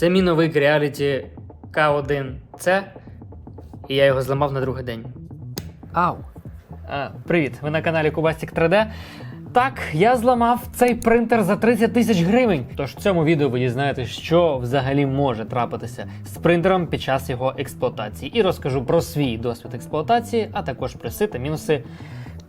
Це мій новий Creality K1C, і я його зламав на другий день. Ау. А, привіт, ви на каналі Cubastic 3D. Так, я зламав цей принтер за 30 тисяч гривень. Тож в цьому відео ви дізнаєтесь, що взагалі може трапитися з принтером під час його експлуатації. І розкажу про свій досвід експлуатації, а також плюси та мінуси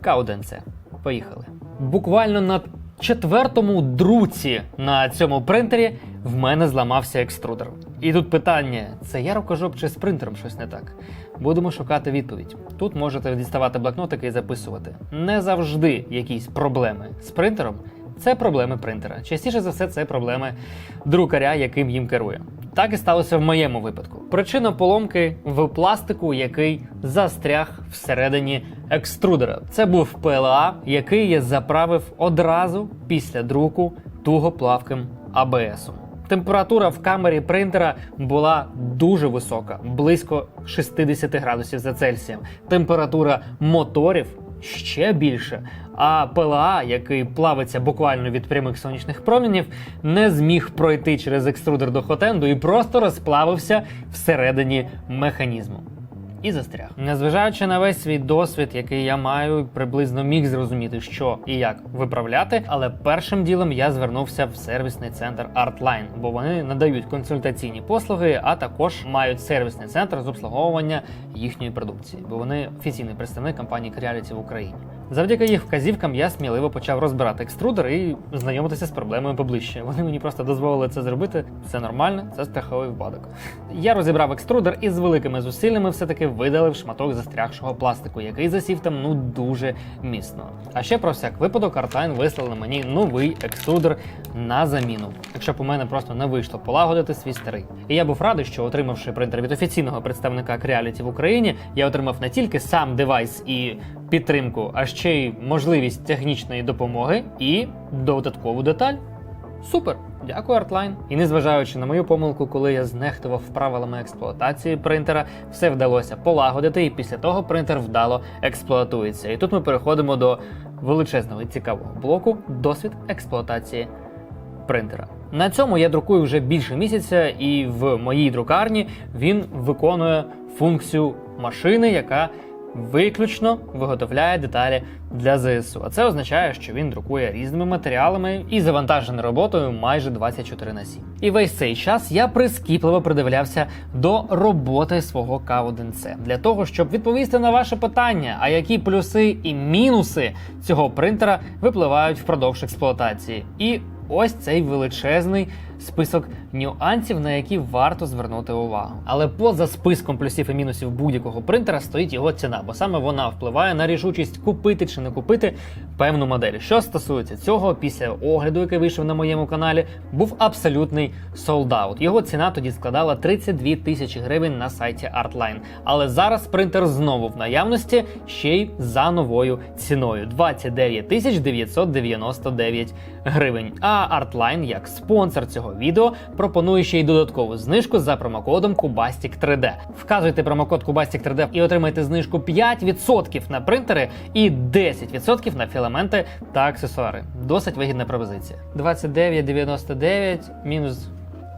K1C. Поїхали. Буквально на четвертому друці на цьому принтері в мене зламався екструдер. І тут питання: це я рукожоп чи з принтером щось не так? Будемо шукати відповідь. Тут можете діставати блокнотики і записувати. Не завжди якісь проблеми з принтером. Це проблеми принтера. Частіше за все, це проблеми друкаря, яким їм керує. Так і сталося в моєму випадку. Причина поломки в пластику, який застряг всередині екструдера. Це був PLA, який я заправив одразу після друку тугоплавким АБСом. Температура в камері принтера була дуже висока, близько 60 градусів за Цельсієм. Температура моторів ще більше. А ПЛА, який плавиться буквально від прямих сонячних промінів, не зміг пройти через екструдер до хотенду і просто розплавився всередині механізму. І застряг. Незважаючи на весь свій досвід, який я маю, приблизно міг зрозуміти, що і як виправляти. Але першим ділом я звернувся в сервісний центр Artline, бо вони надають консультаційні послуги, а також мають сервісний центр з обслуговування їхньої продукції, бо вони офіційний представник компанії Creality в Україні. Завдяки їх вказівкам я сміливо почав розбирати екструдер і знайомитися з проблемою поближче. Вони мені просто дозволили це зробити. Все нормально, це страховий випадок. Я розібрав екструдер і з великими зусиллями все-таки видалив шматок застрягшого пластику, який засів там ну дуже міцно. А ще про всяк випадок Artline вислали мені новий екструдер на заміну, якщо б у мене просто не вийшло полагодити свій старий. І я був радий, що отримавши принтер від офіційного представника Creality в Україні, я отримав не тільки сам девайс і підтримку, а ще й можливість технічної допомоги і додаткову деталь. Супер! Дякую, Artline. І незважаючи на мою помилку, коли я знехтував правилами експлуатації принтера, все вдалося полагодити, і після того принтер вдало експлуатується. І тут ми переходимо до величезного і цікавого блоку досвід експлуатації принтера. На цьому я друкую вже більше місяця, і в моїй друкарні він виконує функцію машини, яка виключно виготовляє деталі для ЗСУ. А це означає, що він друкує різними матеріалами і завантажений роботою майже 24 на 7. І весь цей час я прискіпливо придивлявся до роботи свого К1С для того, щоб відповісти на ваше питання, а які плюси і мінуси цього принтера випливають впродовж експлуатації. І ось цей величезний список нюансів, на які варто звернути увагу. Але поза списком плюсів і мінусів будь-якого принтера стоїть його ціна, бо саме вона впливає на рішучість купити чи не купити певну модель. Що стосується цього, після огляду, який вийшов на моєму каналі, був абсолютний солдаут. Його ціна тоді складала 32 тисячі гривень на сайті Artline. Але зараз принтер знову в наявності ще й за новою ціною 29 тисяч 999 гривень. А Artline, як спонсор цього відео, пропонує ще й додаткову знижку за промокодом Кубастік 3D. Вказуйте промокод Кубастік 3D і отримайте знижку 5% на принтери і 10% на філаменти та аксесуари. Досить вигідна пропозиція. 29,99 мінус.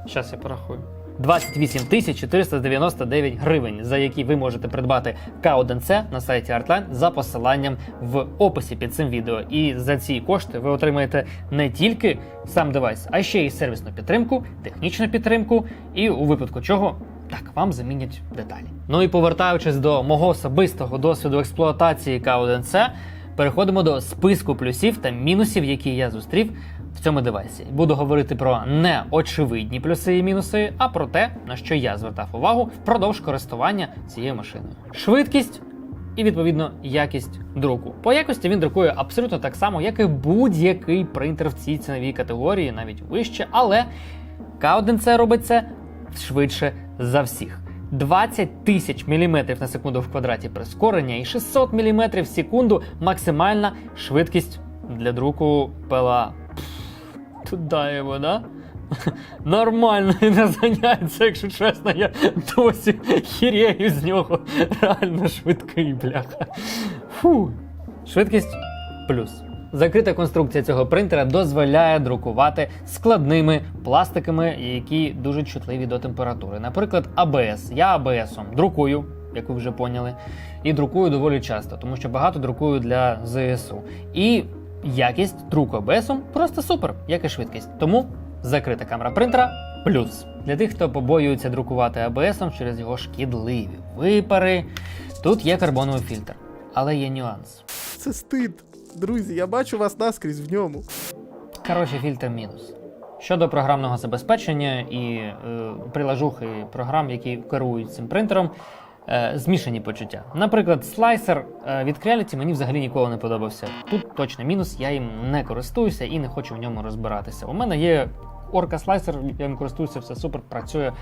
Щас я порахую. 28 тисяч 499 гривень, за які ви можете придбати К1С на сайті Artline за посиланням в описі під цим відео. І за ці кошти ви отримаєте не тільки сам девайс, а ще й сервісну підтримку, технічну підтримку, і у випадку чого. Так, вам замінять деталі. Ну і повертаючись до мого особистого досвіду експлуатації К1С, переходимо до списку плюсів та мінусів, які я зустрів цьому девайсі. Буду говорити про неочевидні плюси і мінуси, а про те, на що я звертав увагу впродовж користування цією машиною. Швидкість. І відповідно якість друку. По якості він друкує абсолютно так само, як і будь-який принтер в цій ціновій категорії, навіть вище, але К1С робить це швидше за всіх. 20 тисяч міліметрів на секунду в квадраті прискорення і 600 міліметрів в секунду максимальна швидкість для друку пила. Туда його, да? Нормально не заняється, якщо чесно, я досі хірею з нього. Реально швидкий, бляха. Фу. Швидкість плюс. Закрита конструкція цього принтера дозволяє друкувати складними пластиками, які дуже чутливі до температури. Наприклад, АБС. Я АБСом друкую, як ви вже поняли, і друкую доволі часто, тому що багато друкую для ЗСУ. І якість друку АБСом просто супер, як і швидкість. Тому закрита камера принтера плюс. Для тих, хто побоюється друкувати АБСом через його шкідливі випари, тут є карбоновий фільтр. Але є нюанс. Це стид. Друзі, я бачу вас наскрізь в ньому. Коротше, фільтр мінус. Щодо програмного забезпечення і е, прилажухи програм, які керують цим принтером, е, змішані почуття. Наприклад, слайсер е, від Creality мені взагалі ніколи не подобався. Тут точно мінус, я їм не користуюся і не хочу в ньому розбиратися. У мене є орка слайсер, я їм користуюся, все супер, працює.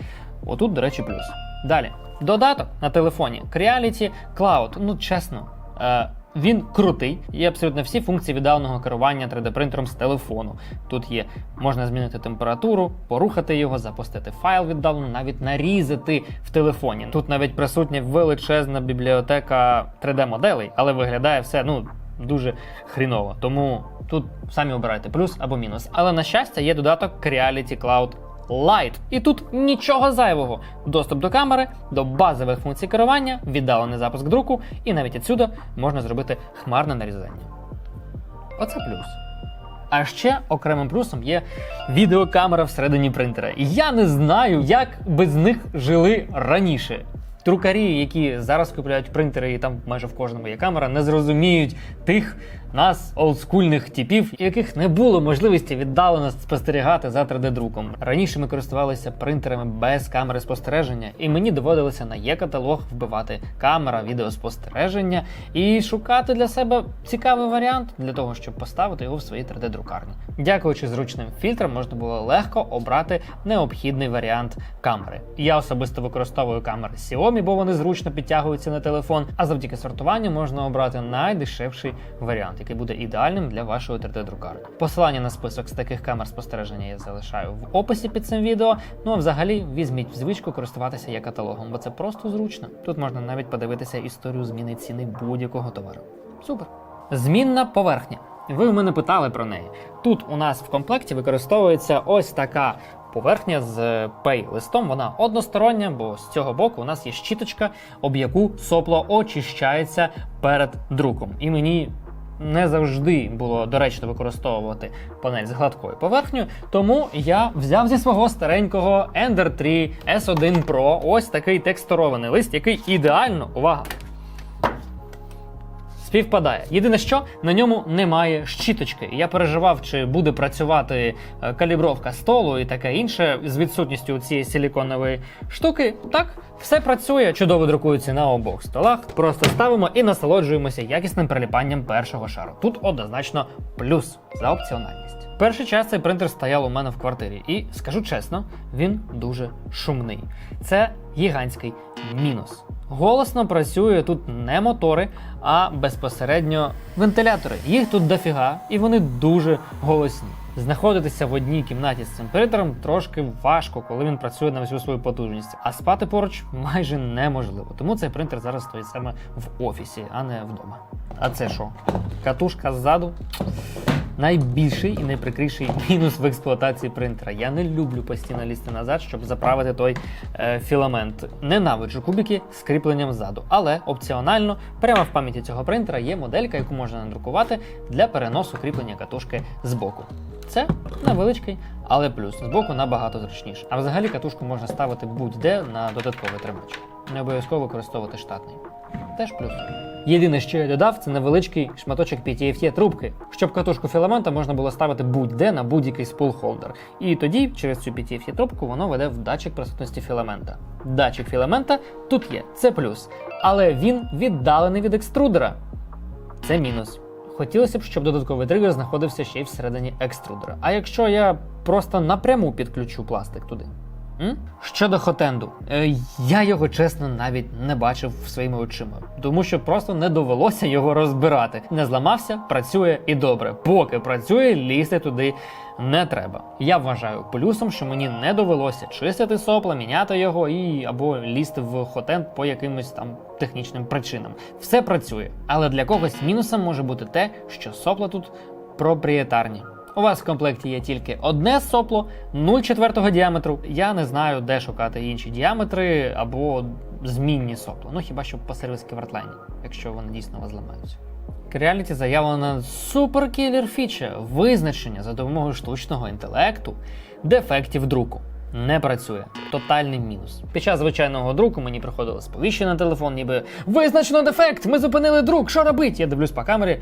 Отут, до речі, плюс. Далі. Додаток на телефоні Creality Cloud. Ну, чесно. Е, він крутий, є абсолютно всі функції віддаленого керування 3D-принтером з телефону. Тут є можна змінити температуру, порухати його, запустити файл віддалено, навіть нарізати в телефоні. Тут навіть присутня величезна бібліотека 3D-моделей, але виглядає все ну дуже хріново. Тому тут самі обирайте плюс або мінус. Але на щастя, є додаток Creality Cloud Lite. І тут нічого зайвого. Доступ до камери, до базових функцій керування, віддалений запуск друку, і навіть відсюди можна зробити хмарне нарізання. Оце плюс. А ще окремим плюсом є відеокамера всередині принтера. Я не знаю, як без них жили раніше. Друкарі, які зараз купують принтери, і там майже в кожному є камера, не зрозуміють тих нас олдскульних типів, яких не було можливості віддалено спостерігати за 3D-друком. Раніше ми користувалися принтерами без камери спостереження, і мені доводилося на є-каталог вбивати камера, відеоспостереження і шукати для себе цікавий варіант для того, щоб поставити його в своїй 3D-друкарні. Дякуючи зручним фільтрам, можна було легко обрати необхідний варіант камери. Я особисто використовую камери Xiaomi, бо вони зручно підтягуються на телефон. А завдяки сортуванню можна обрати найдешевший варіант, який буде ідеальним для вашої 3D-друкарки. Посилання на список з таких камер спостереження я залишаю в описі під цим відео. Ну а взагалі візьміть в звичку користуватися є каталогом, бо це просто зручно. Тут можна навіть подивитися історію зміни ціни будь-якого товару. Супер. Змінна поверхня. Ви в мене питали про неї. Тут у нас в комплекті використовується ось така поверхня з pay листом. Вона одностороння, бо з цього боку у нас є щіточка, об яку сопло очищається перед друком. І мені не завжди було доречно використовувати панель з гладкою поверхнею, тому я взяв зі свого старенького Ender 3 S1 Pro. Ось такий текстурований лист, який ідеально, увага, співпадає. Єдине, що на ньому немає щіточки. Я переживав, чи буде працювати е, калібровка столу і таке інше з відсутністю цієї силіконової штуки. Так, все працює, чудово друкується на обох столах. Просто ставимо і насолоджуємося якісним приліпанням першого шару. Тут однозначно плюс за опціональність. Перший час цей принтер стояв у мене в квартирі, і скажу чесно, він дуже шумний. Це гігантський мінус. Голосно працює тут не мотори, а безпосередньо вентилятори. Їх тут дофіга, і вони дуже голосні. Знаходитися в одній кімнаті з цим принтером трошки важко, коли він працює на всю свою потужність, а спати поруч майже неможливо. Тому цей принтер зараз стоїть саме в офісі, а не вдома. А це що? Катушка ззаду. Найбільший і найприкріший мінус в експлуатації принтера. Я не люблю постійно лізти назад, щоб заправити той е, філамент. Ненавиджу кубики з кріпленням ззаду. Але опціонально, прямо в пам'яті цього принтера є моделька, яку можна надрукувати для переносу кріплення катушки з боку. Це невеличкий, але плюс з боку набагато зручніше. А взагалі катушку можна ставити будь-де на додатковий тримач. Не обов'язково використовувати штатний. Теж плюс. Єдине, що я додав, це невеличкий шматочок PTFT трубки, щоб катушку філамента можна було ставити будь-де на будь-який спул-холдер. І тоді через цю PTFT трубку воно веде в датчик присутності філамента. Датчик філамента тут є, це плюс. Але він віддалений від екструдера. Це мінус. Хотілося б, щоб додатковий тригер знаходився ще й всередині екструдера. А якщо я просто напряму підключу пластик туди? Щодо хотенду, е, я його чесно навіть не бачив своїми очима, тому що просто не довелося його розбирати. Не зламався, працює і добре. Поки працює, лізти туди не треба. Я вважаю плюсом, що мені не довелося чистити сопла, міняти його і або лізти в хотенд по якимось там технічним причинам. Все працює, але для когось мінусом може бути те, що сопла тут проприєтарні. У вас в комплекті є тільки одне сопло 0,4 діаметру. Я не знаю, де шукати інші діаметри або змінні сопла. Ну хіба що по сервіски вартлайні, якщо вони дійсно вас зламаються. Creality заявлена суперкілер фіча визначення за допомогою штучного інтелекту дефектів друку. Не працює. Тотальний мінус. Під час звичайного друку мені приходило сповіщення на телефон, ніби визначено дефект! Ми зупинили друк, що робить? Я дивлюсь по камері.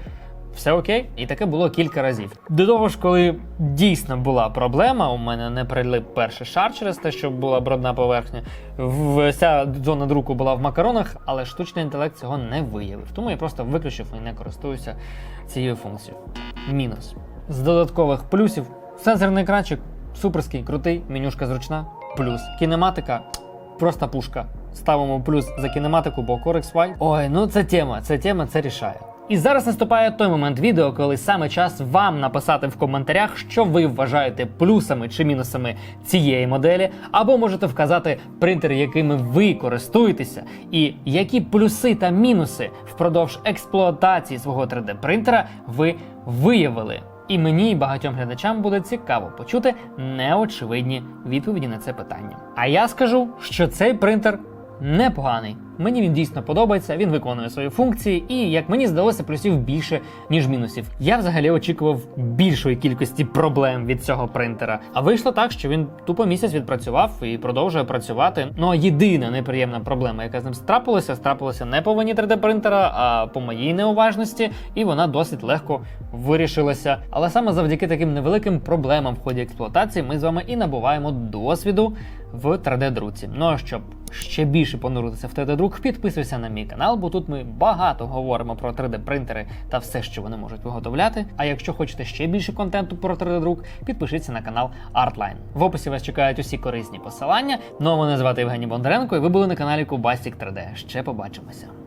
Все окей, і таке було кілька разів. До того ж, коли дійсно була проблема, у мене не прилип перший шар через те, що була брудна поверхня. Вся зона друку була в макаронах, але штучний інтелект цього не виявив. Тому я просто виключив і не користуюся цією функцією. Мінус. З додаткових плюсів сенсорний екранчик суперський, крутий, менюшка зручна. Плюс кінематика просто пушка. Ставимо плюс за кінематику, бо Core XY. Ой, ну це тема, це тема, це рішає. І зараз наступає той момент відео, коли саме час вам написати в коментарях, що ви вважаєте плюсами чи мінусами цієї моделі, або можете вказати принтери, якими ви користуєтеся, і які плюси та мінуси впродовж експлуатації свого 3D принтера ви виявили. І мені і багатьом глядачам буде цікаво почути неочевидні відповіді на це питання. А я скажу, що цей принтер непоганий. Мені він дійсно подобається, він виконує свої функції, і як мені здалося, плюсів більше, ніж мінусів. Я взагалі очікував більшої кількості проблем від цього принтера. А вийшло так, що він тупо місяць відпрацював і продовжує працювати. Ну а єдина неприємна проблема, яка з ним страпилася, страпилася не по вині 3D принтера, а по моїй неуважності, і вона досить легко вирішилася. Але саме завдяки таким невеликим проблемам в ході експлуатації ми з вами і набуваємо досвіду в 3D-друці. Ну а щоб ще більше понуритися в 3D-друк, підписуйся на мій канал, бо тут ми багато говоримо про 3D-принтери та все, що вони можуть виготовляти. А якщо хочете ще більше контенту про 3D-друк, підпишіться на канал Artline. В описі вас чекають усі корисні посилання. Ну а мене звати Євгеній Бондаренко, і ви були на каналі Кубасік 3D. Ще побачимося.